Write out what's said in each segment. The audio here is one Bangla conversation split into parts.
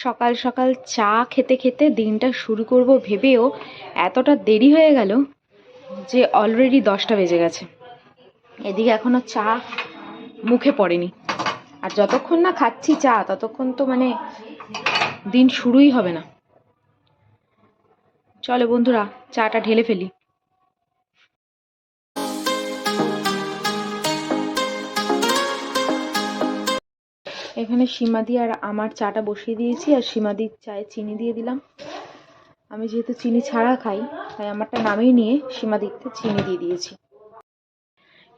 সকাল সকাল চা খেতে খেতে দিনটা শুরু করব ভেবেও এতটা দেরি হয়ে গেল যে অলরেডি দশটা বেজে গেছে। এদিকে এখনও চা মুখে পড়েনি। আর যতক্ষণ না খাচ্ছি চা, ততক্ষণ তো মানে দিন শুরুই হবে না। চলো বন্ধুরা, চাটা ঢেলে ফেলি। এখানে সীমাদি আর আমার চাটা বসিয়ে দিয়েছি, আর সীমাদির চায়ে চিনি দিয়ে দিলাম। আমি যেহেতু চিনি ছাড়া খাই, তাই আমারটা নামিয়ে নিয়ে সীমাদিতে চিনি দিয়ে দিয়েছি।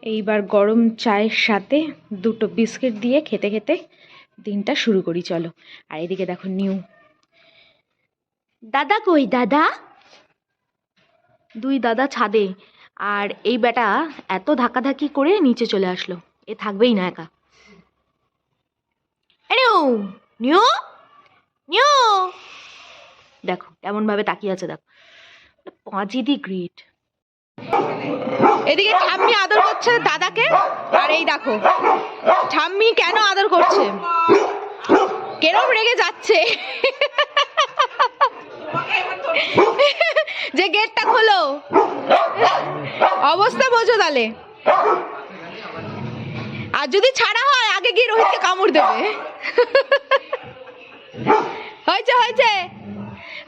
এইবার গরম চায়ের সাথে দুটো বিস্কিট দিয়ে খেতে খেতে দিনটা শুরু করি, চলো। আর এদিকে দেখো নিউ। দাদা কই, দাদা? দুই দাদা ছাদে, আর এই বেটা এত ধাক্কাধাক্কি করে নিচে চলে আসলো। এ থাকবেই না একা। নিউ নিউ? নিউ? দেখো ভাবে তাকিয়ে আছে, দেখো। পাঁচি দি গ্রেট। এদিকে ঠাম্মি আদর করছে দাদাকে, আর এই দেখো, ঠাম্মি কেন আদর করছে? কেরম রেগে যাচ্ছে। যে গেটটা খোলো। অবস্থা বোঝো তাহলে। আর যদি ছাড়া হয়, আগে গিয়ে রোহিতকে কামড় দেবে। হয়েছে হয়েছে।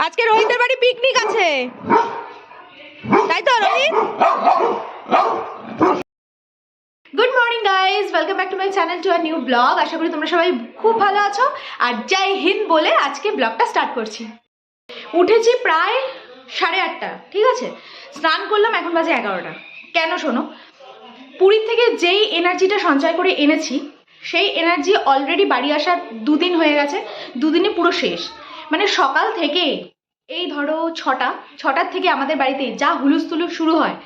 আজকে রোহিতের বাড়ি পিকনিক আছে। তাই তো, Rohit? Good morning guys welcome back to my channel to our new blog আশা করি তোমরা সবাই খুব ভালো আছো। আর জয় হিন্দ বলে আজকে ব্লগটা স্টার্ট করছি। উঠেছি প্রায় সাড়ে আটটা, ঠিক আছে? স্নান করলাম, এখন বাজে এগারোটা। কেন শোনো? পুরীর থেকে যেই এনার্জিটা সঞ্চয় করে এনেছি, সেই এনার্জি অলরেডি বাড়ি আসার দুদিন হয়ে গেছে দুদিনে পুরো শেষ। মানে সকাল থেকে এই ধরো ছটা, ছটার থেকে আমাদের বাড়িতে যা হুলুস তুলুস শুরু হয়,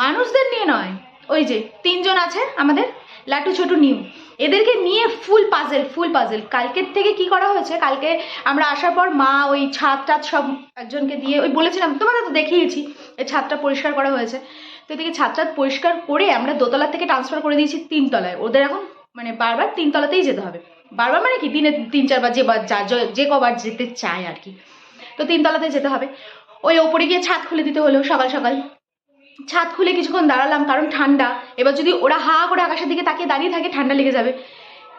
মানুষদের নিয়ে নয়, ওই যে তিনজন আছে আমাদের, লাটু, ছোটু, নিউ। এদেরকে নিয়ে ফুল পাজেল ফুল পাজেল কালকের থেকে কি করা হয়েছে? কালকে আমরা আসার পর মা ওই ছাদ টাদ সব একজনকে দিয়ে, ওই বলেছিলাম, তোমাদের তো দেখিয়েছি এই ছাদটা পরিষ্কার করা হয়েছে। তো এদিকে ছাদ টাদ পরিষ্কার করে আমরা দোতলা থেকে ট্রান্সফার করে দিয়েছি তিনতলায় ওদের এখন মানে বারবার তিনতলাতেই যেতে হবে। বারবার মানে কি? দিনে তিন, চারবার যা যে- যে কবার যেতে চায় আর কি। তো তিনতলাতে যেতে হবে। ওই ওপরে গিয়ে ছাদ খুলে দিতে হলো সকাল সকাল। ছাদ খুলে কিছুক্ষণ দাঁড়ালাম, কারণ ঠান্ডা। এবার যদি ওরা হা করে আকাশের দিকে তাকিয়ে দাঁড়িয়ে থাকে, ঠান্ডা লেগে যাবে।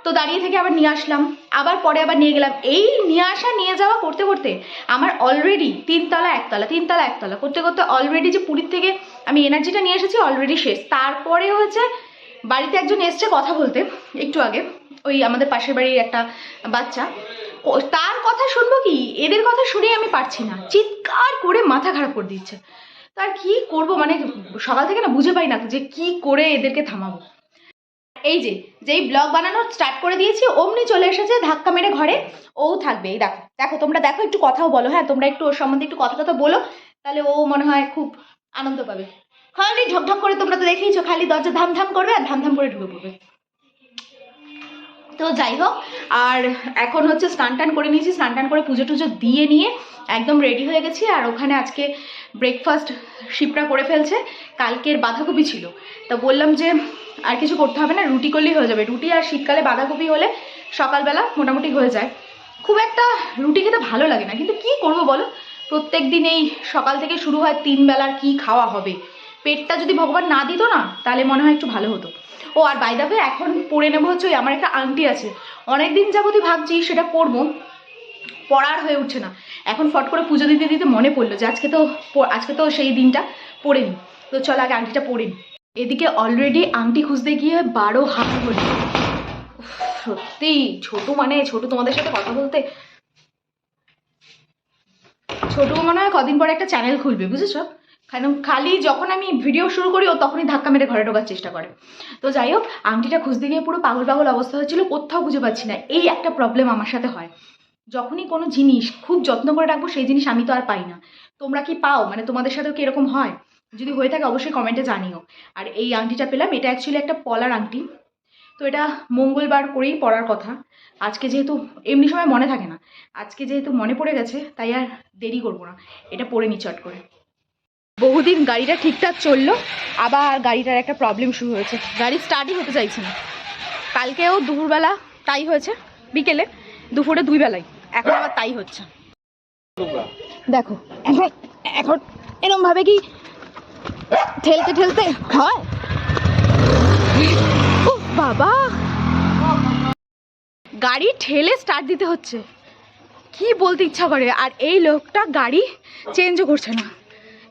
তো দাঁড়িয়ে থেকে আবার নিয়ে আসলাম। আবার পরে আবার নিয়ে গেলাম। এই নিয়ে আসা, নিয়ে যাওয়া করতে করতে আমার অলরেডি তিনতলা, একতলা তিনতলা, একতলা করতে করতে অলরেডি যে পুরীর থেকে আমি এনার্জিটা নিয়ে এসেছি অলরেডি শেষ। তারপরে হচ্ছে বাড়িতে একজন এসছে কথা বলতে একটু আগে, ওই আমাদের পাশের বাড়ির একটা বাচ্চা। তার কথা শুনব কি? এদের কথা শুনে আমি পারছি না। চিৎকার করে মাথা খারাপ করে দিচ্ছে। তার কি করব? মানে সকাল থেকে না বুঝে পাই না যে কি করে এদেরকে থামাবো। এই যে, যেই ব্লগ বানানো স্টার্ট করে দিয়েছি, অমনি চলে এসেছে ধাক্কা মেরে ঘরে। ও থাকবে, এই দেখো দেখো, তোমরা দেখো, একটু কথাও বলো হ্যাঁ তোমরা একটু ওর সম্বন্ধে একটু কথা কথা বলো, তাহলে ও মনে হয় খুব আনন্দ পাবে। খালি ঝকঝক করে তোমরা তো দেখেইছো, খালি দরজা ধাম ধাম করবে আর ধাম ধাম করে ঢুকে পড়বে। তো যাই হোক, আর এখন হচ্ছে স্নান টান করে নিয়েছি, স্নান টান করে পুজো টুজো দিয়ে নিয়ে একদম রেডি হয়ে গেছি, আর ওখানে আজকে ব্রেকফাস্ট শিপরা করে ফেলছে, কালকের বাঁধাকপি ছিল। তা বললাম যে আর কিছু করতে হবে না, রুটি করলেই হয়ে যাবে। রুটি আর শীতকালে বাঁধাকপি হলে সকালবেলা মোটামুটি হয়ে যায়। খুব একটা রুটি খেতে ভালো লাগে না, কিন্তু কি করব বলো? প্রত্যেক দিন এই সকাল থেকে শুরু হয় তিন বেলার কি খাওয়া হবে? পেটটা যদি ভগবান না দিত না, তাহলে মনে হয় একটু ভালো হতো। ও, আর বাইদাবে এখন পরে নেব হচ্ছে ওই আমার একটা আংটি আছে। অনেক দিন যাবতই ভাবছি সেটা পরবো। পড়ার হয়ে উঠছে না। এখন ফট করে পুজো দিতে দিতে মনে পড়ল যে আজকে তো আজকে তো সেই দিনটা পড়েনি তো চল আগে আংটিটা নি এদিকে অলরেডি আংটি খুঁজতে গিয়ে বারো হাত হলো সত্যি, ছোট মানে ছোট তোমাদের সাথে কথা বলতে। ছোট মনে হয় কদিন পরে একটা চ্যানেল খুলবে, বুঝেছ? কারণ খালি যখন আমি ভিডিও শুরু করি, ও তখনই ধাক্কা মেরে ঘরে ঢোকার চেষ্টা করে। তো যাই হোক, আংটিটা খুঁজতে গিয়ে পুরো পাগল পাগল অবস্থা হয়েছিল, কোথাও খুঁজে পাচ্ছি না। এই একটা প্রবলেম আমার সাথে হয়। যখনই কোনো জিনিস খুব যত্ন করে রাখব, সেই জিনিস আমি তো আর পাই না। তোমরা কি পাও? মানে তোমাদের সাথেও কি এরকম হয়? যদি হয়ে থাকে, অবশ্যই কমেন্টে জানিও। আর এই আংটিটা পেলাম, এটা অ্যাকচুয়ালি একটা পলার আংটি। তো এটা মঙ্গলবার করেই পড়ার কথা। আজকে যেহেতু, এমনি সময় মনে থাকে না। আজকে যেহেতু মনে পড়ে গেছে, তাই আর দেরি করব না। এটা পরে নি চট করে। বহুদিন গাড়িটা ঠিকঠাক চলল, আবার গাড়িটার একটা প্রবলেম শুরু হয়েছে। গাড়ি স্টার্টই হতে চাইছে না। কালকেও দুপুরবেলা তাই হয়েছে, বিকেলে দুপুরে দুই বেলায় এখন আবার তাই হচ্ছে। দেখো, এখন এখন এরম ভাবে কি ঠেলতে ঠেলতে হয়? বাবা! গাড়ি ঠেলে স্টার্ট দিতে হচ্ছে। কি বলতে ইচ্ছা করে, আর এই লোকটা গাড়ি চেঞ্জও করছে না।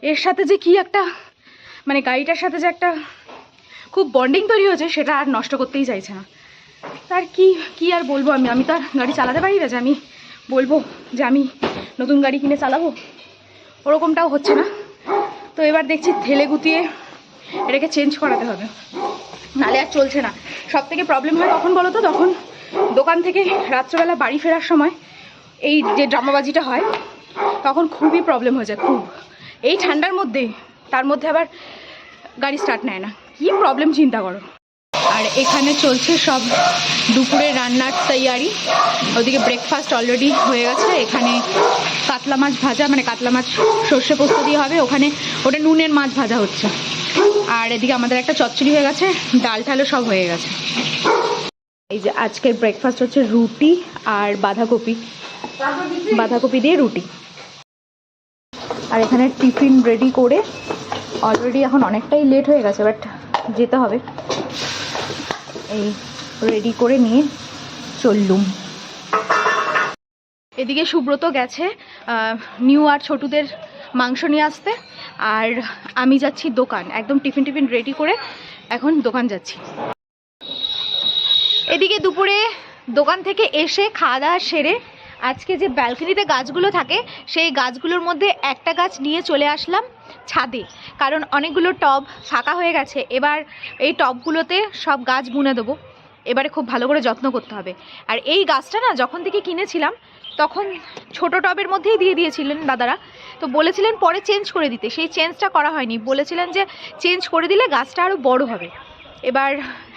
এর সাথে যে কি একটা মানে গাড়িটার সাথে যে একটা খুব বন্ডিং তৈরি হয়েছে, সেটা আর নষ্ট করতেই চাইছে না। তার কি কি আর বলব আমি? আমি তো আর গাড়ি চালাতে পারি না যে আমি বলব যে আমি নতুন গাড়ি কিনে চালাবো। ওরকমটাও হচ্ছে না। তো এবার দেখছি ঠেলে গুতিয়ে এটাকে চেঞ্জ করাতে হবে। নালে আর চলছে না। সব থেকে প্রবলেম হয় কখন বলো তো? তখন দোকান থেকে রাত্রবেলা বাড়ি ফেরার সময় এই যে ড্রামাবাজিটা হয়, তখন খুবই প্রবলেম হয়ে যায়, খুব। এই ঠান্ডার মধ্যে, তার মধ্যে আবার গাড়ি স্টার্ট নেয় না। কি প্রবলেম চিন্তা করো। আর এখানে চলছে সব দুপুরে রান্নার তৈয়ারি। ওদিকে ব্রেকফাস্ট অলরেডি হয়ে গেছে। এখানে কাতলা মাছ ভাজা মানে কাতলা মাছ সর্ষে পোস্ত দিয়ে হবে। ওখানে ওটা নুনের মাছ ভাজা হচ্ছে। আর এদিকে আমাদের একটা চচ্চড়ি হয়ে গেছে। ডাল ঠালও সব হয়ে গেছে। এই যে আজকের ব্রেকফাস্ট হচ্ছে রুটি আর বাঁধাকপি। বাঁধাকপি দিয়ে রুটি। আর এখানে টিফিন রেডি করে অলরেডি এখন অনেকটাই লেট হয়ে গেছে বাট যেতে হবে। এই রেডি করে নিয়ে চললুম। এদিকে সুব্রত গেছে নিউ আর ছোটুদের মাংস নিয়ে আসতে, আর আমি যাচ্ছি দোকান। একদম টিফিন টিফিন রেডি করে এখন দোকান যাচ্ছি। এদিকে দুপুরে দোকান থেকে এসে খাওয়া দাওয়া সেরে আজকে যে ব্যালকনিতে গাছগুলো থাকে, সেই গাছগুলোর মধ্যে একটা গাছ নিয়ে চলে আসলাম ছাদে। কারণ অনেকগুলো টব ফাঁকা হয়ে গেছে, এবার এই টবগুলোতে সব গাছ বুনে দেবো। এবারে খুব ভালো করে যত্ন করতে হবে। আর এই গাছটা না, যখন থেকে কিনেছিলাম, তখন ছোট টবের মধ্যেই দিয়ে দিয়েছিলেন দাদারা। তো বলেছিলেন পরে চেঞ্জ করে দিতে, সেই চেঞ্জটা করা হয়নি। বলেছিলেন যে চেঞ্জ করে দিলে গাছটা আরও বড় হবে। এবার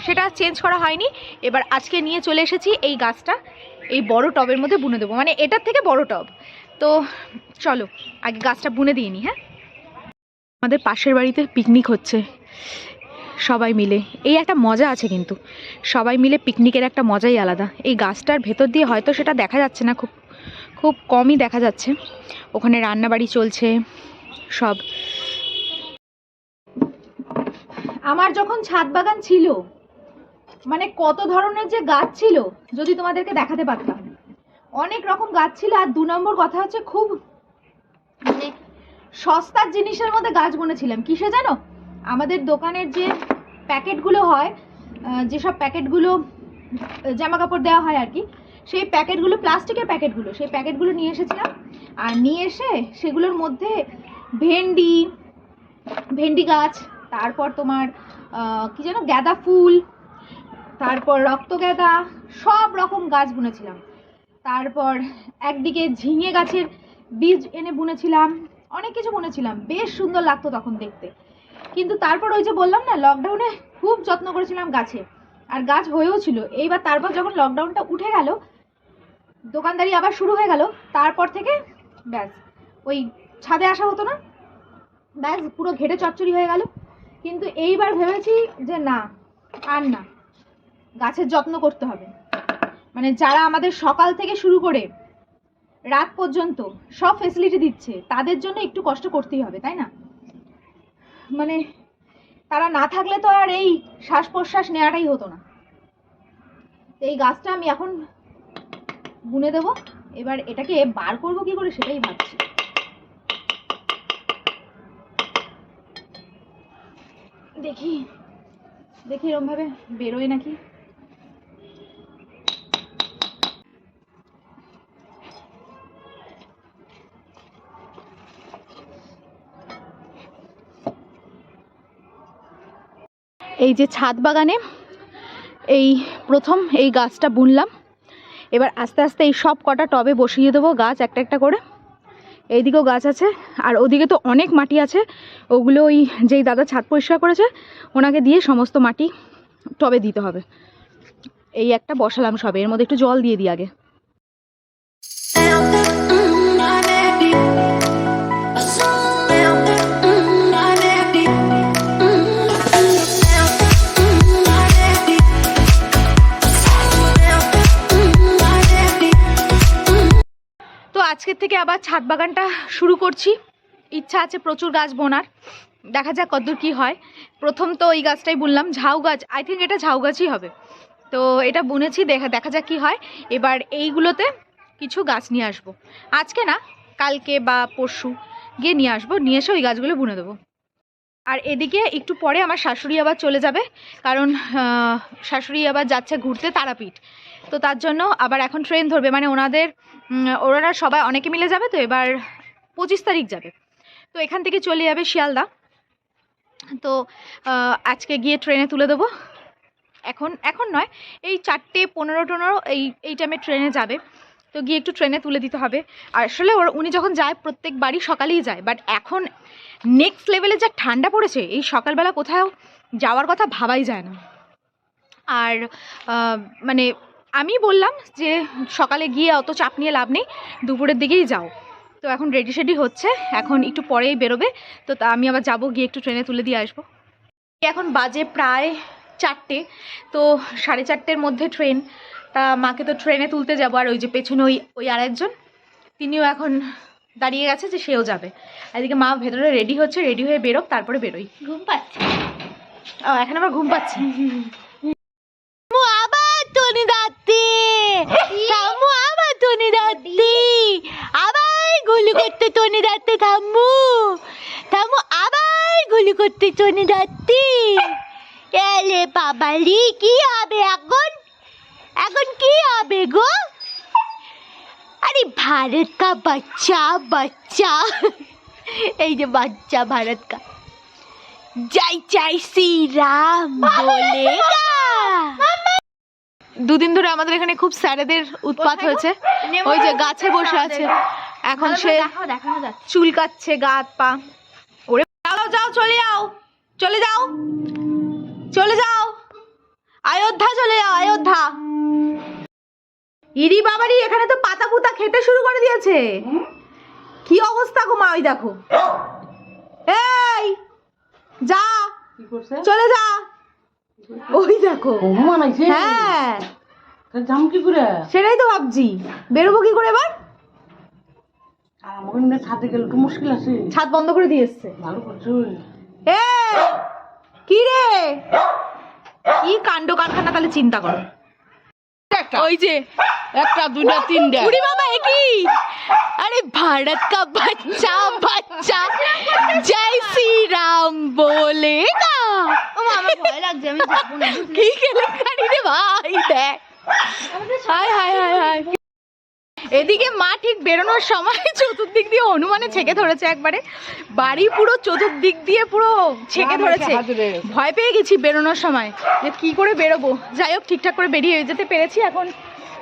সেটা চেঞ্জ করা হয়নি। এবার আজকে নিয়ে চলে এসেছি এই গাছটা। এই বড় টবের মধ্যে বুনে দেবো। মানে এটার থেকে বড় টব। তো চলো, আগে গাছটা বুনে দিয়ে নি হ্যাঁ? আমাদের পাশের বাড়িতে পিকনিক হচ্ছে, সবাই মিলে। এই একটা মজা আছে কিন্তু। সবাই মিলে পিকনিকের একটা মজাই আলাদা। এই গাছটার ভেতর দিয়ে হয়তো সেটা দেখা যাচ্ছে না, খুব খুব কমই দেখা যাচ্ছে। ওখানে রান্নাবাড়ি চলছে, সব। আমার যখন ছাদ বাগান ছিল মানে কত ধরনের যে গাছ ছিল, যদি তোমাদেরকে দেখাতে পারতাম। অনেক রকম গাছ ছিল, আর দু নম্বর কথা হচ্ছে খুব মানে সস্তার জিনিসের মধ্যে গাছ বুনেছিলাম। কিসে জানো? আমাদের দোকানের যে প্যাকেটগুলো হয় যেসব প্যাকেটগুলো জামা কাপড় দেওয়া হয় আর কি, সেই প্যাকেটগুলো, প্লাস্টিকের প্যাকেটগুলো, সেই প্যাকেটগুলো নিয়ে এসেছিলাম। আর নিয়ে এসে সেগুলোর মধ্যে ভেন্ডি ভেন্ডি গাছ, তারপর তোমার কি যেন, গাঁদা ফুল তারপর রক্ত গাঁদা, সব রকম গাছ বুনেছিলাম। তারপর একদিকে ঝিঙে গাছের বীজ এনে বুনেছিলাম, অনেক কিছু বুনেছিলাম, বেশ সুন্দর লাগতো তখন দেখতে। কিন্তু তারপর ওই যে বললাম না লকডাউনে খুব যত্ন করেছিলাম গাছে। আর গাছ হয়েও ছিল। এইবার তারপর যখন লকডাউনটা উঠে গেল, দোকানদারি আবার শুরু হয়ে গেল, তারপর থেকে ব্যাস, ওই ছাদে আসা হতো না। ব্যাস, পুরো ঘেটে চচ্চড়ি হয়ে গেল। কিন্তু এইবার ভেবেছি যে না, আর না। গাছের যত্ন করতে হবে। মানে যারা আমাদের সকাল থেকে শুরু করে রাত পর্যন্ত সব ফেসিলিটি দিচ্ছে, তাদের জন্য একটু কষ্ট করতেই হবে, তাই না? মানে তারা না থাকলে তো আর এই শ্বাস প্রশ্বাস নেওয়াটাই হতো না। এই গাছটা আমি এখন বুনে দেবো, এবার এটাকে বার করব কি করে সেটাই ভাবছি। দেখি দেখি এরকম ভাবে বেরোয় নাকি? এই যে ছাদ বাগানে এই প্রথম এই গাছটা বুনলাম। এবার আস্তে আস্তে এই সব কটা টবে বসিয়ে দেবো গাছ একটা একটা করে। এইদিকেও গাছ আছে, আর ওদিকে তো অনেক মাটি আছে। ওগুলো ওই যেই দাদা ছাদ পরিষ্কার করেছে, ওনাকে দিয়ে সমস্ত মাটি টবে দিতে হবে। এই একটা বসালাম সবে, এর মধ্যে একটু জল দিয়ে দিই আগে। থেকে আবার ছাদ বাগানটা শুরু করছি। ইচ্ছা আছে প্রচুর গাছ বোনার। দেখা যাক কতদূর কি হয়। প্রথম তো এই গাছটাই বললাম ঝাউ গাছ। আই থিঙ্ক এটা ঝাউ গাছই হবে। তো এটা বুনেছি, দেখা দেখা যাক কি হয়। এবার এইগুলোতে কিছু গাছ নিয়ে আসব। আজকে না, কালকে বা পরশু গিয়ে নিয়ে আসব। নিয়ে এসে ওই গাছগুলো বুনে দেবো। আর এদিকে একটু পরে আমার শাশুড়ি আবার চলে যাবে। কারণ শাশুড়ি আবার যাচ্ছে ঘুরতে তারাপীঠ। তো তার জন্য আবার এখন ট্রেন ধরবে। মানে ওনাদের ওনারা সবাই অনেকে মিলে যাবে, তো এবার পঁচিশ তারিখ যাবে। তো এখান থেকে চলে যাবে শিয়ালদা। তো আজকে গিয়ে ট্রেনে তুলে দেবো। এখন এখন নয়, এই চারটে পনেরো টনেরো এই এই টাইমে ট্রেনে যাবে। তো গিয়ে একটু ট্রেনে তুলে দিতে হবে। আর আসলে ওর, উনি যখন যায়, প্রত্যেক বাড়ি সকালেই যায়। বাট এখন নেক্সট লেভেলে যা ঠান্ডা পড়েছে, এই সকালবেলা কোথাও যাওয়ার কথা ভাবাই যায় না। আর মানে আমি বললাম যে সকালে গিয়ে অত চাপ নিয়ে লাভ নেই দুপুরের দিকেই যাও। তো এখন রেডি সেডি হচ্ছে এখন একটু পরেই বেরোবে। তো তা আমি আবার যাব গিয়ে একটু ট্রেনে তুলে দিয়ে আসব। এখন বাজে প্রায় চারটে তো সাড়ে চারটের মধ্যে ট্রেন। তা মাকে তো ট্রেনে তুলতে যাব আর ওই যে পেছনে ওই ওই আরেকজন। তিনিও এখন দাঁড়িয়ে গেছে যে সেও যাবে। এদিকে মা ভেতরে রেডি হচ্ছে রেডি হয়ে বেরোক তারপরে বেরোই। ঘুম পাচ্ছে। ও এখন আবার ঘুম পাচ্ছে আবার টনি দাঁতি থামু আবার টনি দাঁতি আবার গুলি করতে টনি দাঁতে থামু থামু আবার গুলি করতে টনি দাঁতি এলে বাবালি কি হবে এখন? এখন কি হবে গো? আরে ভারত কা বাচ্চা বাচ্চা। এই যে বাচ্চা ভারত কা। জয় জয় শ্রী রাম বলেগা। দুদিন ধরে আমাদের এখানে খুব স্যারেদের উৎপাত হয়েছে। ওই যে গাছে বসে আছে। এখন সে দেখাও দেখানো চুল কাচ্ছে গা হাত পা। ওরে যাও যাও চলে যাও। চলে যাও। চলে যাও। অযোধ্যা চলে যাও অযোধ্যা। ইরি বাবারি এখানে তো পাতা পুতা খেতে শুরু করে দিয়েছে। কি অবস্থা গো মা ওই দেখো। এই যা। চলে যা। ওই দেখো। হ্যাঁ। সেটাই তো ভাবছি। বেরোবো কি করে এবার? আর ছাদে গেলে তো মুশকিল আছে। ছাদ বন্ধ করে দিয়ে এসছে। ভালো করছ? এ কি রে? কি কাণ্ড কারখানা তাহলে চিন্তা করো। ওই যে একটা দুইটা তিনটা। উড়ি বাবা এ কি? আরে ভারত কা বাচ্চা বাচ্চা। জয় শ্রী রাম বলেগা ও আমার ভয় লাগছে আমি যাব না। কি কেলেঙ্কারি রে ভাই দেখ। Hi hi hi hi. এদিকে মা ঠিক বেরোনোর সময় চতুর্দিক দিয়ে হনুমানে ছেকে ধরেছে একবারে। বাড়ি পুরো চতুর্দিক দিয়ে পুরো ছেকে ধরেছে। ভয় পেয়ে গেছি বেরোনোর সময়। যে কি করে বেরোবো? যাই হোক ঠিকঠাক করে বেরিয়ে যেতে পেরেছি। এখন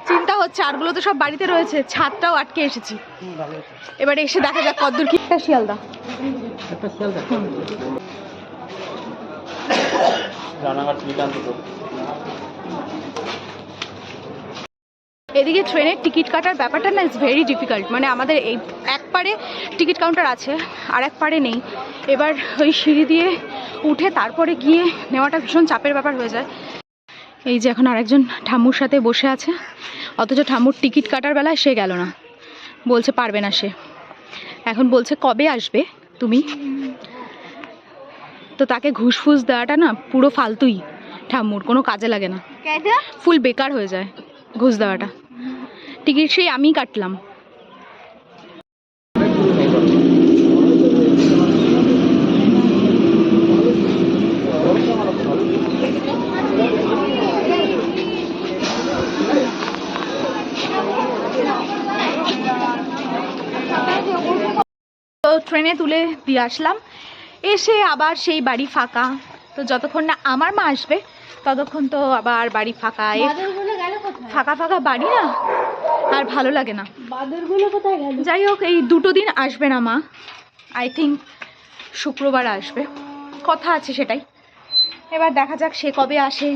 চিন্তা হচ্ছে আরগুলো তো সব বাড়িতে রয়েছে ছাদটাও আটকে এসেছি। এবারে এসে দেখা যাক কদ্দূর কি একটা শিয়ালদা রানাঘাট এদিকে ট্রেনের টিকিট কাটার ব্যাপারটা না ইটস ভেরি ডিফিকাল্ট মানে আমাদের এই এক পারে টিকিট কাউন্টার আছে আর এক পারে নেই। এবার ওই সিঁড়ি দিয়ে উঠে তারপরে গিয়ে নেওয়াটা ভীষণ চাপের ব্যাপার হয়ে যায়। এই যে এখন আরেকজন ঠাম্মুর সাথে বসে আছে অথচ ঠাম্মুর টিকিট কাটার বেলায় সে গেল না। বলছে পারবে না সে। এখন বলছে কবে আসবে তুমি? তো তাকে ঘুষ ফুস দেওয়াটা না পুরো ফালতুই ঠাম্মুর কোনো কাজে লাগে না। ফুল বেকার হয়ে যায়। ঘুষ দেওয়াটা। টিকিট সেই আমিই কাটলাম। তো ট্রেনে তুলে দিয়ে আসলাম। এসে আবার সেই বাড়ি ফাঁকা। তো যতক্ষণ না আমার মা আসবে, ততক্ষণ তো আবার বাড়ি ফাঁকা এ বাদরগুলো গেল কোথায় ফাঁকা ফাঁকা বাড়ি না? আর ভালো লাগে না। বাদরগুলো কোথায় গেল? যাই হোক এই দুটো দিন আসবে না মা। আই থিঙ্ক শুক্রবার আসবে। কথা আছে সেটাই। এবার দেখা যাক সে কবে আসে।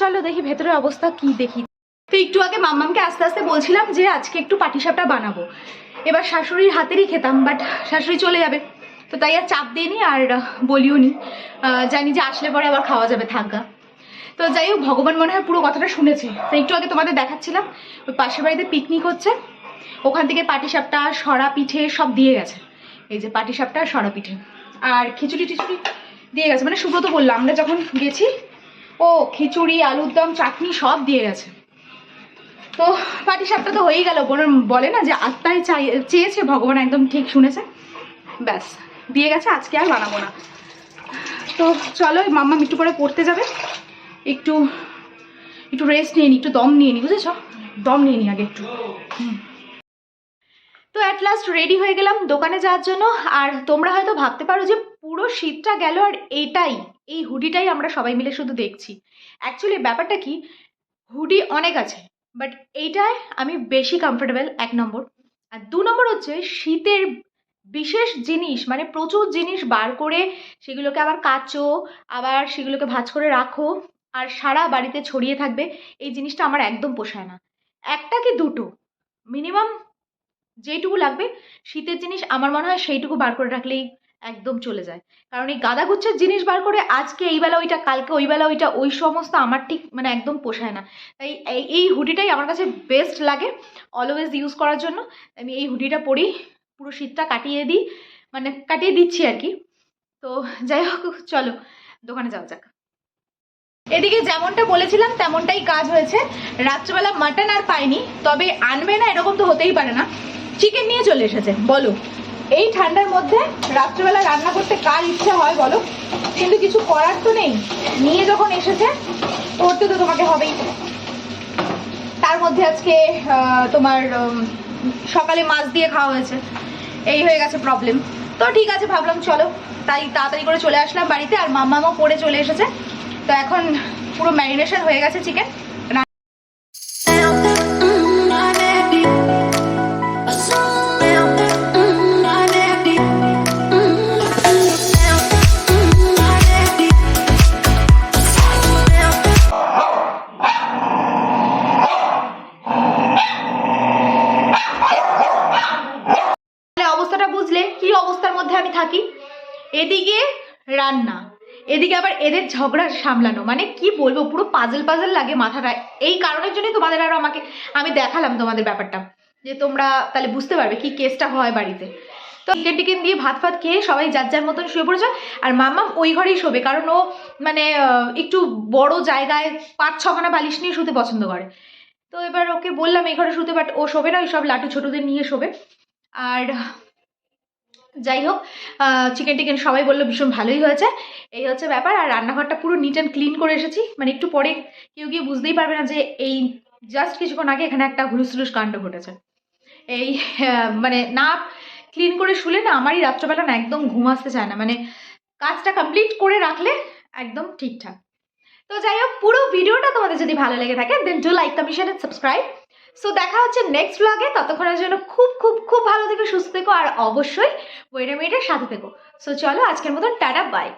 চলো দেখি ভেতরের অবস্থা কি দেখি। তো একটু আগে মাম্মামকে আস্তে আস্তে বলছিলাম যে আজকে একটু পাটিসাপটা বানাবো। এবার শাশুড়ির হাতেরই খেতাম বাট শাশুড়ি চলে যাবে। তো তাই আর চাপ দিইনি আর বলিও নি জানি যে আসলে পরে আবার খাওয়া যাবে থাকা তো যাই হোক, ভগবান মনে হয় পুরো কথাটা শুনেছে। তো একটু আগে তোমাদের দেখাচ্ছিলাম, ওই পাশের বাড়িতে পিকনিক হচ্ছে। ওখান থেকে পাটিসাপটা, সরা পিঠে সব দিয়ে গেছে। এই যে পাটিসাপটা, সরা পিঠে। আর খিচুড়ি টিচুড়ি দিয়ে গেছে। মানে সুব্রত বলল, আমরা যখন গেছি, ও খিচুড়ি, আলুর দম, চাটনি সব দিয়ে গেছে। তো পাটিসাপটা তো হয়েই গেল। বলে না যে আত্মায় চাই, চেয়েছে, ভগবান একদম ঠিক শুনেছে। ব্যাস, দিয়ে গেছে, আজকে আর বানাবো না। তো চলো মাম্মা একটু পরে পড়তে যাবে। একটু একটু রেস্ট নিয়ে নি, একটু দম নিয়ে নি, বুঝেছ? দম নিয়ে নি আগে একটু। তো অ্যাট লাস্ট রেডি হয়ে গেলাম দোকানে যাওয়ার জন্য। আর তোমরা হয়তো ভাবতে পারো যে পুরো শীতটা গেল আর এইটাই এই হুডিটাই আমরা সবাই মিলে শুধু দেখছি। অ্যাকচুয়ালি ব্যাপারটা কি, হুডি অনেক আছে বাট এইটায় আমি বেশি কমফোর্টেবল এক নম্বর। আর দু নম্বর হচ্ছে শীতের বিশেষ জিনিস মানে প্রচুর জিনিস বার করে সেগুলোকে আবার কাচো, আবার সেগুলোকে ভাঁজ করে রাখো। আর সারা বাড়িতে ছড়িয়ে থাকবে, এই জিনিসটা আমার একদম পোষায় না। একটা কি দুটো? মিনিমাম যেইটুকু লাগবে, শীতের জিনিস আমার মনে হয় সেইটুকু বার করে রাখলেই একদম চলে যায়। কারণ এই গাদা গুচ্ছের জিনিস বার করে আজকে এই বেলা ওইটা, কালকে ওই বেলা ওইটা, ওই সমস্ত আমার ঠিক মানে একদম পোষায় না। তাই এই- হুডিটাই আমার কাছে বেস্ট লাগে অলওয়েজ ইউজ করার জন্য। আমি এই হুডিটা পরেই পুরো শীতটা কাটিয়ে দিই মানে কাটিয়ে দিচ্ছি আর কি। তো যাই হোক, চলো, দোকানে যাওয়া যাক। এদিকে যেমনটা বলেছিলাম, তেমনটাই কাজ হয়েছে। রাত্রেবেলা মাটন আর পাইনি, তবে আনবে না এরকম তো হতেই পারে না। চিকেন নিয়ে চলে এসেছে, বলো। এই ঠান্ডার মধ্যে রাত্রেবেলা রান্না করতে কার ইচ্ছে হয় বলো? কিন্তু কিছু করার তো নেই। নিয়ে যখন এসেছে, করতে তো তোমাকে হবেই। তার মধ্যে আজকে তোমার সকালে মাছ দিয়ে খাওয়া হয়েছে। এই হয়ে গেছে প্রবলেম তো ঠিক আছে, ভাবলাম চলো। তাই তাড়াতাড়ি করে চলে আসলাম বাড়িতে, আর মাম্মামও পরে চলে এসেছে। তো এখন পুরো ম্যারিনেশন হয়ে গেছে চিকেন। এদের ঝগড়া সামলানো। মানে কি বলব, পুরো পাজল পাজল লাগে মাথাটা। এই কারণের জন্যই তোমাদের আরও আমাকে, আমি দেখালাম তোমাদের ব্যাপারটা। যে তোমরা তাহলে বুঝতে পারবে কি কেসটা হয় বাড়িতে। তো চিকেন টিকেন দিয়ে ভাত ফাত খেয়ে সবাই যার যার মতন শুয়ে পড়েছে, আর মাম্মা ওই ঘরেই শোবে। কারণ ও মানে একটু বড় জায়গায় পাঁচ ছখানা বালিশ নিয়ে শুতে পছন্দ করে। তো এবার ওকে বললাম এই ঘরে শুতে বাট ও শোবে না, ওই সব লাটু ছোটদের নিয়ে শোবে। আর যাই হোক চিকেন টিকেন সবাই বলল ভীষণ ভালোই হয়েছে। এই হচ্ছে ব্যাপার, আর রান্নাঘরটা পুরো নিট অ্যান্ড ক্লিন করে এসেছি। মানে একটু পরে কেউ গিয়ে বুঝতেই পারবে না যে এই জাস্ট কিছুক্ষণ আগে এখানে একটা হুলুস কাণ্ড ঘটেছে। এই মানে না ক্লিন করে শুলে না আমারই রাত্রবেলা না একদম ঘুম আসতে চায় না। মানে কাজটা কমপ্লিট করে রাখলে একদম ঠিকঠাক। তো যাই হোক, পুরো ভিডিওটা তোমাদের যদি ভালো লেগে থাকে then do like commission subscribe so দেখা হচ্ছে নেক্সট ব্লগে ততক্ষণের জন্য খুব খুব খুব ভালো থেকো, সুস্থ থেকো, আর অবশ্যই ওয়েটা মেয়েটার সাথে থেকো। সো চলো আজকের মতন, টাটা বাই